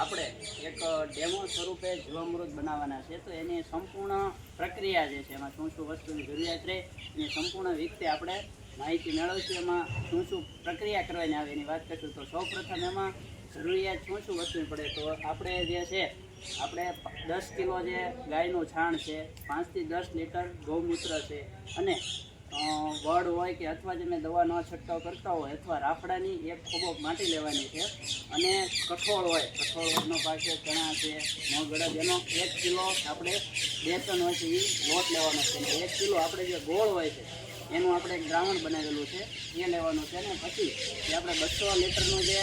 આપણે એક ડેમો સ્વરૂપે જીવામૃત બનાવવાના છે. તો એની સંપૂર્ણ પ્રક્રિયા જે છે, એમાં શું શું વસ્તુની જરૂરિયાત રહે, એની સંપૂર્ણ રીતે આપણે માહિતી મેળવશું. એમાં શું શું પ્રક્રિયા કરવાની આવે એની વાત કરીશું. તો સૌ પ્રથમ એમાં જરૂરિયાત શું શું વસ્તુની પડે, તો આપણે જે છે, આપણે દસ કિલો જે ગાયનું છાણ છે, પાંચથી દસ લીટર ગૌમૂત્ર છે અને વડ હોય કે અથવા તમે દવાનો છંટકાવ કરતા હોય અથવા રાફડાની એક ખોબો માટી લેવાની છે અને કઠોળ હોય, કઠોળનો પાક છે, ચણા છે મગડદ એનો એક કિલો આપણે બેસન હોય છે એ લોટ લેવાનો છે એક કિલો આપણે જે ગોળ હોય છે એનું આપણે એક દ્રાવણ બનાવેલું છે, એ લેવાનું છે અને પછી જે આપણે બસો લીટરનું જે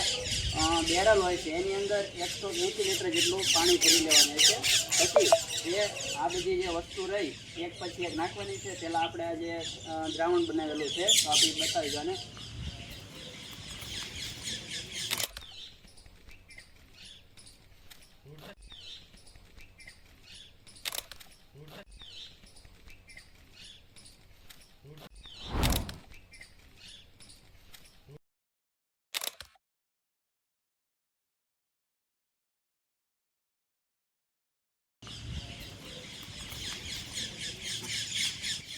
બેરલ હોય છે એની અંદર એકસો એંસી લીટર જેટલું પાણી ભરી લેવાનું છે. પછી જે આ બધી જે વસ્તુ રહી, એક પછી એક નાખવાની છે. પહેલાં આપણે આ જે દ્રાવણ બનાવેલું છે, તો આપણે બતાવી દો અને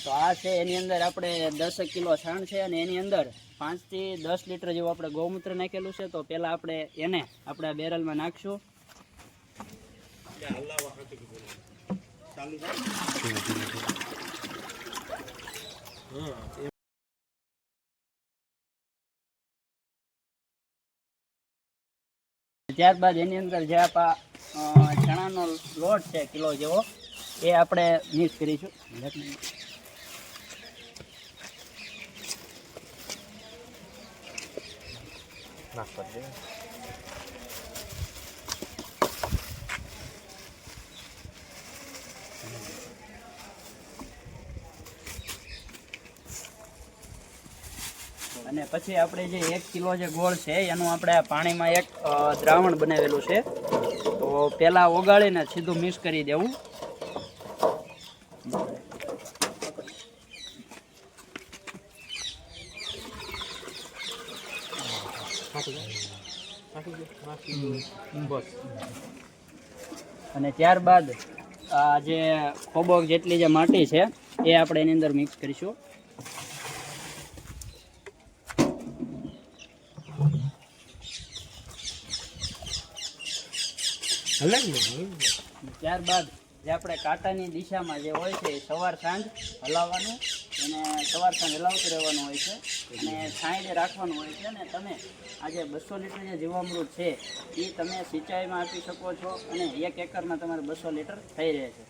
તો આ છે, એની અંદર આપણે દસ કિલો છાણ છે અને એની અંદર પાંચથી દસ લીટર જેવું આપણે ગૌમૂત્ર નાખેલું છે. તો પહેલાં આપણે એને આપણે બેરલમાં નાખશું. ત્યારબાદ એની અંદર જે આપણા ચણાનો લોટ છે, કિલો જેવો, એ આપણે મિક્સ કરીશું. એક મિનિટ. અને પછી આપણે જે એક કિલો જે ગોળ છે, એનું આપણે પાણીમાં એક દ્રાવણ બનાવેલું છે તો પહેલાં ઓગાળીને સીધું મિક્સ કરી દેવું અને ત્યારબાદ આ જે ખોબોક જેટલી જે માટી છે એ આપણે એની અંદર મિક્સ કરીશું. ત્યારબાદ જે આપણે કાંટાની દિશામાં જે હોય છે સવાર સાંજ હલાવવાનું અને સવાર સાંજ હલાવતું રહેવાનું હોય છે. અને સાંજે રાખવાનું હોય છે અને તમે આ જે બસો લીટર જે જીવામૃત છે, એ તમે સિંચાઈમાં આપી શકો છો અને એક એકરમાં તમારે બસો લીટર થઈ રહે છે.